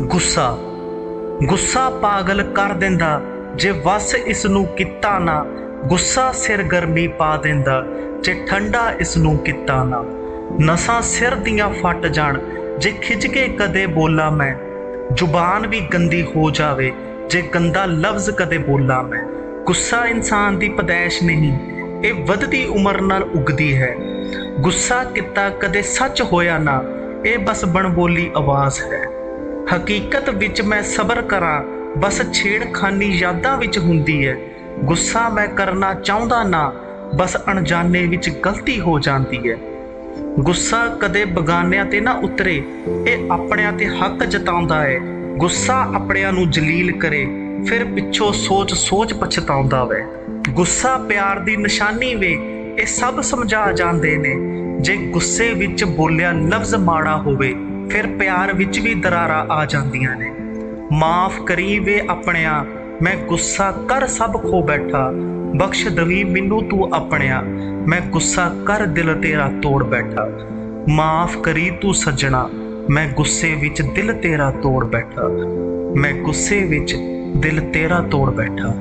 ਗੁੱਸਾ। ਗੁੱਸਾ ਪਾਗਲ ਕਰ ਦਿੰਦਾ, ਜੇ ਵਸ ਇਸ ਨੂੰ ਕੀਤਾ ਨਾ, ਗੁੱਸਾ ਸਿਰ ਗਰਮੀ ਪਾ ਦਿੰਦਾ, ਜੇ ਠੰਡਾ ਇਸ ਨੂੰ ਕੀਤਾ ਨਾ। ਨਸਾਂ ਸਿਰ ਦੀਆਂ ਫਟ ਜਾਣ, ਜੇ ਖਿੱਚ ਕੇ ਕਦੇ ਬੋਲਾਂ ਮੈਂ, ਜ਼ੁਬਾਨ ਵੀ ਗੰਦੀ ਹੋ ਜਾਵੇ, ਜੇ ਗੰਦਾ ਲਫ਼ਜ਼ ਕਦੇ ਬੋਲਾਂ ਮੈਂ। ਗੁੱਸਾ ਇਨਸਾਨ ਦੀ ਪਦੈਸ਼ ਨਹੀਂ, ਇਹ ਵੱਧਦੀ ਉਮਰ ਨਾਲ ਉਗਦੀ ਹੈ। ਗੁੱਸਾ ਕੀਤਾ ਕਦੇ ਸੱਚ ਹੋਇਆ ਨਾ, ਇਹ ਬਸ ਬਣ ਬੋਲੀ ਆਵਾਜ਼ ਹੈ। ਹਕੀਕਤ ਵਿੱਚ ਮੈਂ ਸਬਰ ਕਰਾਂ, ਬਸ ਛੇੜਖਾਨੀ ਯਾਦਾਂ ਵਿੱਚ ਹੁੰਦੀ ਹੈ ਗੁੱਸਾ ਮੈਂ ਕਰਨਾ ਚਾਹੁੰਦਾ ਨਾ, ਬਸ ਅਣਜਾਣੇ ਵਿੱਚ ਗਲਤੀ ਹੋ ਜਾਂਦੀ ਹੈ ਗੁੱਸਾ ਕਦੇ ਬਗਾਨਿਆਂ ਤੇ ਨਾ ਉਤਰੇ, ਇਹ ਆਪਣਿਆਂ ਤੇ ਹੱਕ ਜਤਾਉਂਦਾ ਹੈ ਗੁੱਸਾ ਆਪਣਿਆਂ ਨੂੰ ਜਲੀਲ ਕਰੇ, ਫਿਰ ਪਿੱਛੋਂ ਸੋਚ ਸੋਚ ਪਛਤਾਉਂਦਾ ਵੈ। ਗੁੱਸਾ ਪਿਆਰ ਦੀ ਨਿਸ਼ਾਨੀ ਵੇ, ਇਹ ਸਭ ਸਮਝਾ ਜਾਂਦੇ ਨੇ। ਜੇ ਗੁੱਸੇ ਵਿੱਚ ਬੋਲਿਆ ਲਫ਼ਜ਼ ਮਾੜਾ ਹੋਵੇ ਫਿਰ ਪਿਆਰ ਵਿੱਚ ਵੀ ਦਰਾਰਾਂ ਆ ਜਾਂਦੀਆਂ ਨੇ। ਮਾਫ ਕਰੀ ਵੇ ਆਪਣਿਆ, ਮੈਂ ਗੁੱਸਾ ਕਰ ਸਭ ਖੋ ਬੈਠਾ। ਬਖਸ਼ ਦਵੀ ਮੈਨੂੰ ਤੂੰ ਆਪਣਿਆ, ਮੈਂ ਗੁੱਸਾ ਕਰ ਦਿਲ ਤੇਰਾ ਤੋੜ ਬੈਠਾ। ਮਾਫ ਕਰੀ ਤੂੰ ਸੱਜਣਾ, ਮੈਂ ਗੁੱਸੇ ਵਿੱਚ ਦਿਲ ਤੇਰਾ ਤੋੜ ਬੈਠਾ। ਮੈਂ ਗੁੱਸੇ ਵਿੱਚ ਦਿਲ ਤੇਰਾ ਤੋੜ ਬੈਠਾ।